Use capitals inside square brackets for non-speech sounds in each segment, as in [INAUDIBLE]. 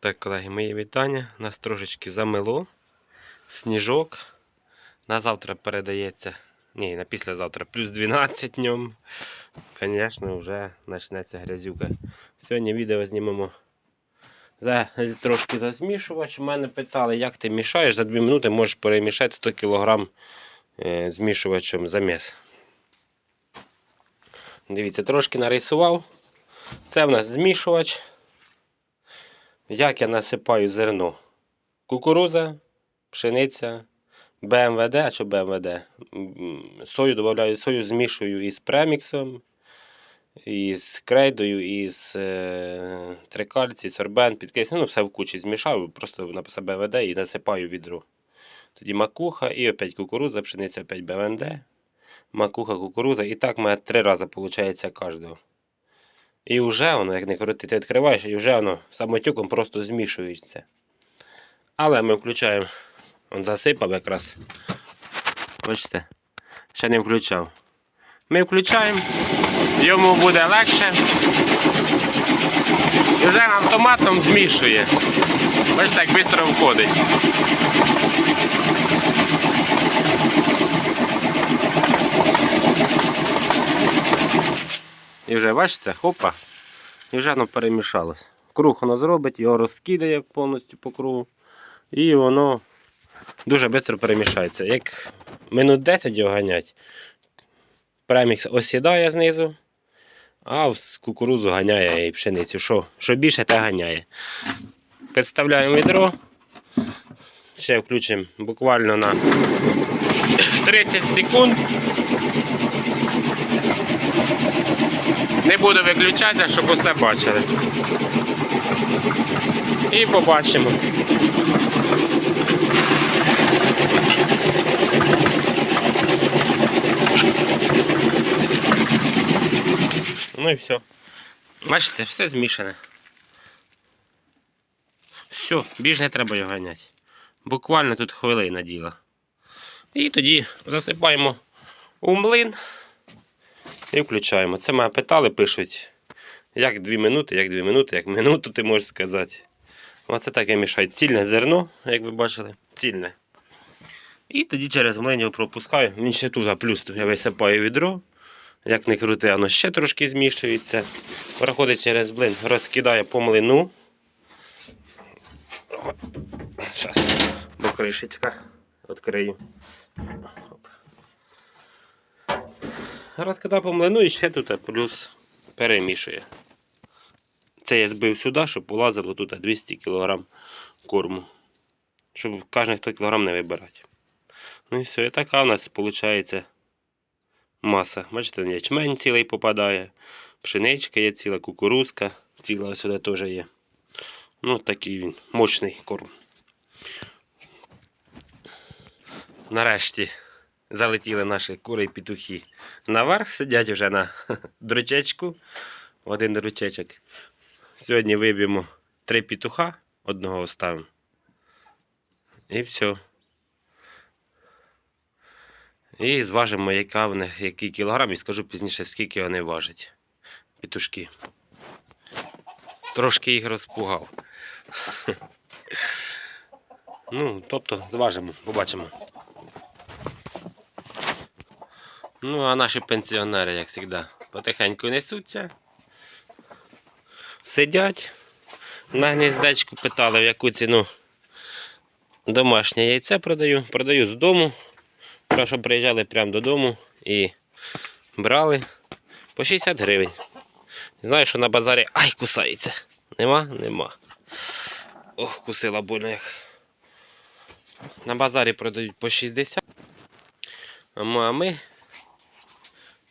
Так, колеги, мої вітання. Нас трошечки замело. Сніжок. На завтра передається. Ні, на післязавтра плюс 12 днем. Звісно, вже почнеться грязюка. Сьогодні відео знімемо за трошки за змішувач. У мене питали, як ти мішаєш. За 2 минути можеш перемішати 100 кг е, змішувачем заміс. Дивіться, трошки нарисував. Це в нас змішувач. Як я насипаю зерно? Кукуруза, пшениця, БМВД, а що БМВД? Сою додаю, сою змішую із преміксом, із крейдою, із е, трикальці, сорбен, підкислення. Ну, все в кучі змішав, просто написав БМВД і насипаю відро. Тоді макуха і опять кукуруза, пшениця, опять БМВД, макуха, кукуруза. І так в мене три рази виходить кожного. І вже воно, як не крути, ти відкриваєш, і вже воно самотюком просто змішується. Але ми включаємо. Он засипав якраз. Бачите? Ще не включав. Ми включаємо, йому буде легше. І вже автоматом змішує. Бачите, як швидко входить. І вже бачите, хопа, і вже воно перемішалось. Круг воно зробить, його розкидає повністю по кругу. І воно дуже швидко перемішається. Як минут 10 його ганять, премікс осідає знизу, а в кукурузу ганяє і пшеницю. Що, що більше, те ганяє. Підставляємо відро. Ще включимо буквально на 30 секунд. Не буду виключати, щоб усе бачили. І побачимо. Ну і все. Бачите, все змішане. Все, більш не треба його ганяти. Буквально тут хвилина діла. І тоді засипаємо у млин. І включаємо. Це мене питали, пишуть, як 2 минути, як 2 минути, як минуту ти можеш сказати. Оце таке мішає. Цільне зерно, як ви бачили, цільне. І тоді через млин пропускаю. Він ще тут, плюс я висипаю відро. Як не крути, воно ще трошки змішується. Проходить через блин, розкидає по млину. Зараз, бо кришечка відкрию. Оп. Розкидав по млину і ще тут плюс перемішує. Це я збив сюди, щоб улазило тут 200 кг корму. Щоб кожен 100 кг не вибирати. Ну і все, і така у нас виходить маса. Бачите, ячмень цілий попадає, пшеничка є ціла, кукурузка, ціла сюди теж є. Ну, такий він, мощний корм. Нарешті залетіли наші кури і петухи. Наверх сидять вже на [LAUGHS] дрючечку. Один дрючечок. Сьогодні виб'ємо три петуха, одного оставимо. І все. І зважимо, яка в них, який кілограм, і скажу пізніше, скільки вони важать. Петушки. Трошки їх розпугав. [LAUGHS] Ну, тобто, зважимо, побачимо. Ну, а наші пенсіонери, як завжди, потихеньку несуться. Сидять. На гніздечку питали, в яку ціну домашнє яйце продаю. Продаю з дому. Що приїжджали прямо додому і брали по 60 гривень. Знаю, що на базарі ай кусається. Нема? Нема. Ох, кусила больно як. На базарі продають по 60. А а ми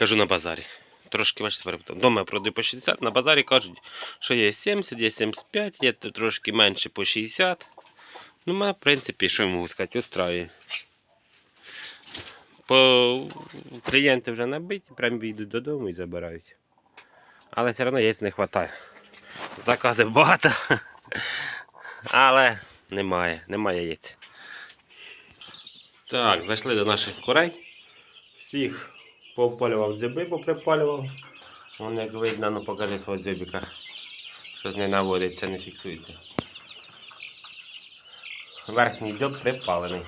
кажу на базарі. Трошки бачите, перепитав. Дома я продаю по 60, на базарі кажуть, що є 70, є 75, є трошки менше по 60. Ну, мене, в принципі, що я можу сказати, устраює. По клієнти вже набиті, прям йдуть додому і забирають. Але все одно яєць не вистачає. Заказів багато. Але немає, немає яєць. Так, зайшли до наших курей. Всіх попалював зуби, поприпалював. Вон як видно, ну покажи свого дзьобіка. Щось не наводиться, не фіксується. верхній дзьоб припалений.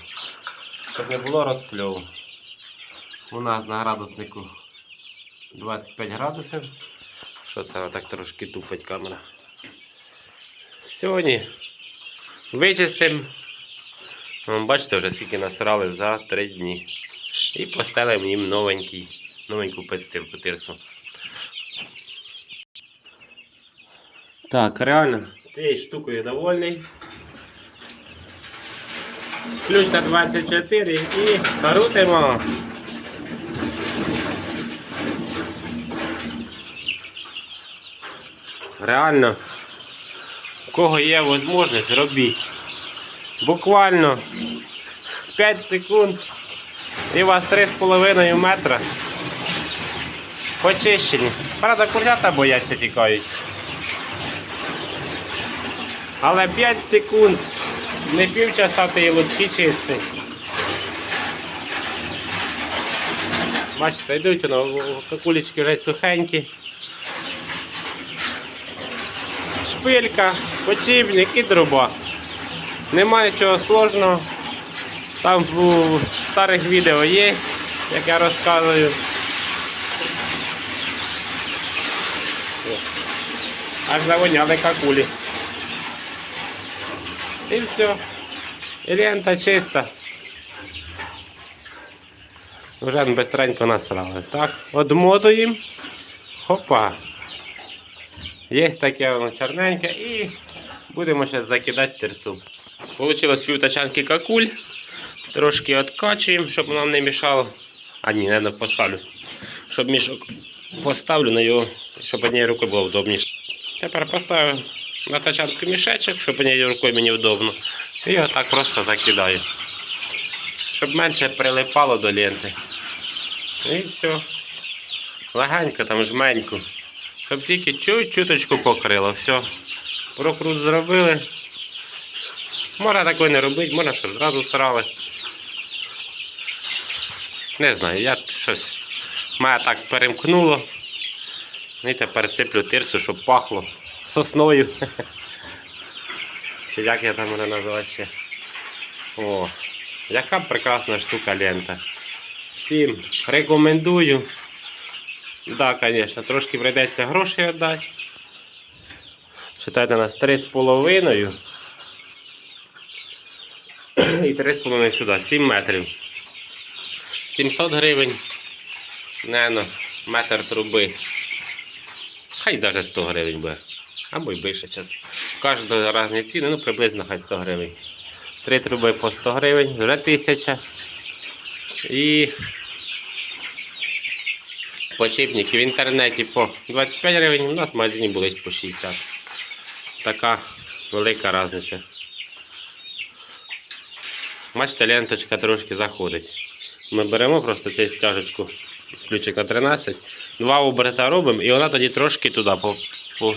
Щоб не було розкльову. У нас на градуснику 25 градусів. Що це так трошки тупить камера? Сьогодні вичистимо. Бачите, вже скільки насрали за 3 дні. І постелимо їм новенький, новеньку підстилку тирсу. Так, реально, цією штукою довольний. Ключ на 24 і крутимо. Реально, у кого є можливість, робіть. Буквально 5 секунд і у вас 3,5 метра почищені. Правда, курята бояться тікають. Але 5 секунд, не півчаса ти лучки чистий. Бачите, йдуть воно, кулечки вже сухенькі. Шпилька, почівник і труба. Немає нічого сложного. Там в старих відео є, як я розказую. Аж завоняли какулі. І все. І лента чиста. Вже бистренько насрали. Так, одмотуємо. Хопа. Є таке воно чорненьке і будемо зараз закидати терсу. Получилось півтачанки какуль. Трошки откачуємо, щоб нам не мішало. А ні, не поставлю. Щоб мішок поставлю на його, щоб однією рукою було удобніше. Тепер поставив на тачанку мішечок, щоб однією рукою мені удобно. І його так просто закидаю. Щоб менше прилипало до ленти. І все. Легенько там жменько. Щоб тільки чуть-чуточку покрило. Все. Прокрут зробили. Можна такої не робити, можна, щоб зразу срали. Не знаю, я щось. Мене так перемкнуло. І тепер сиплю тирсу, щоб пахло сосною. Чи як я там можу назвати ще. О, яка прекрасна штука лента. Всім рекомендую. Так, да, звісно, трошки прийдеться гроші віддати. Читайте нас 3,5 і 3,5 сюди, 7 метрів. 700 гривень. Нено, метр труби. Хай навіть 100 гривень буде. Або й більше час. Кожного різні ціни, ну приблизно хай 100 гривень. Три труби по 100 гривень, вже 1000. І Почіпники в інтернеті по 25 гривень, у нас в магазині були по 60. Така велика різниця. Бачите, ленточка трошки заходить. Ми беремо просто цю стяжечку, ключик на 13, два оберта робимо і вона тоді трошки туди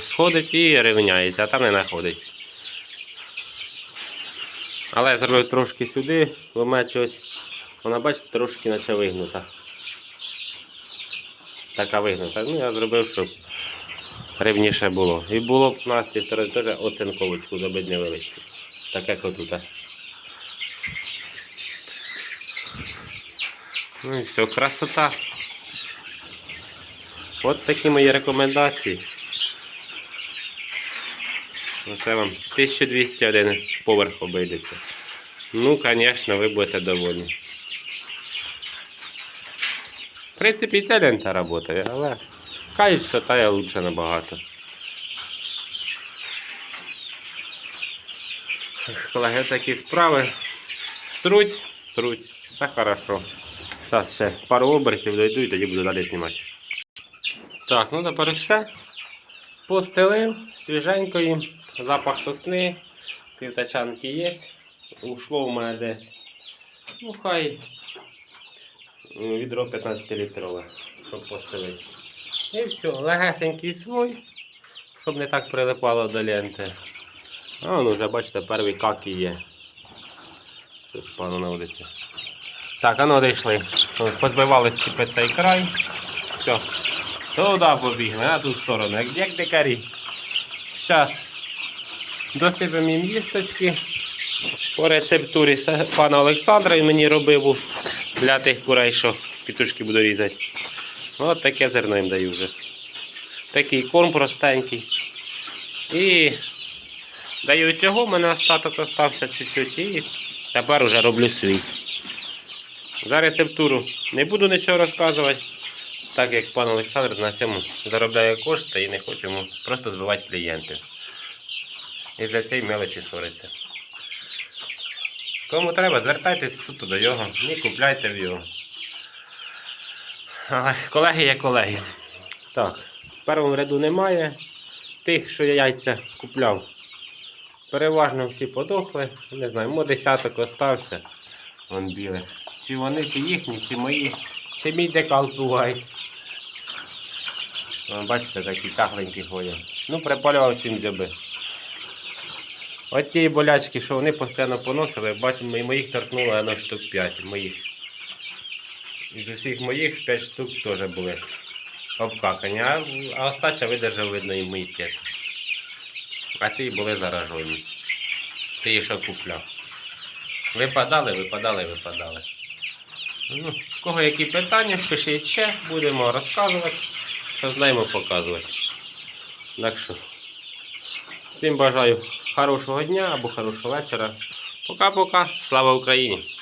сходить і рівняється, а там не знаходить. Але я зробив трошки сюди, бо мене вона бачите, трошки наче вигнута така вигнута. Ну, я зробив, щоб рівніше було. І було б на цій стороні теж оцинковочку зробити невеличку. Так як отут. Ну і все, красота. От такі мої рекомендації. Оце вам 1201 поверх обійдеться. Ну, звісно, ви будете довольні. В принципі, ця лента працює, але кажуть, що тая лучше набагато. Колеги, такі справи. Сруть, сруть, все хорошо. Зараз ще пару обертів дойду і тоді буду далі знімати. Так, ну тепер все. Постелив, свіженько їм, запах сосни, півтачанки є. Ушло у мене десь. Ну хай відро 15 літрове, щоб постелити. І все, легесенький слой, щоб не так прилипало до ленти. А ну вже бачите, перші каки є. Щось пану на вулиці. Так, а ну дійшли. Позбивали стіпи цей край. Все. Туди побігли, на ту сторону, як, як дикарі. Зараз досипемо їм їсточки По рецептурі пана Олександра він мені робив для тих курей, що пітушки буду різати. От таке зерно їм даю вже. Такий корм простенький. І даю цього, у мене остаток остався чуть-чуть і тепер уже роблю свій. За рецептуру не буду нічого розказувати, так як пан Олександр на цьому заробляє кошти і не хоче йому просто збивати клієнтів. І за цієї мелочі ссориться. Кому треба, звертайтесь суто до його, не купляйте в його. Колеги є колеги. Так, в першому ряду немає. Тих, що я яйця купляв, переважно всі подохли. Не знаю, мо десяток остався. Вон білих. Чи вони, чи їхні, чи мої, чи мій декал буває. Бачите, такі чахленькі ходять. Ну, припалював всім дзьоби. От ті болячки, що вони постійно поносили, бачимо, і моїх торкнуло воно штук 5 моїх. Із усіх моїх 5 штук теж були обкакані, а, а остача видержав, видно, імунітет. А ті були заражені. Ті, що купляв. Випадали, випадали, випадали. Ну, кого які питання, пишіть ще, будемо розказувати, що знаємо показувати. Так що, всім бажаю хорошого дня або хорошого вечора. Пока-пока. Слава Україні!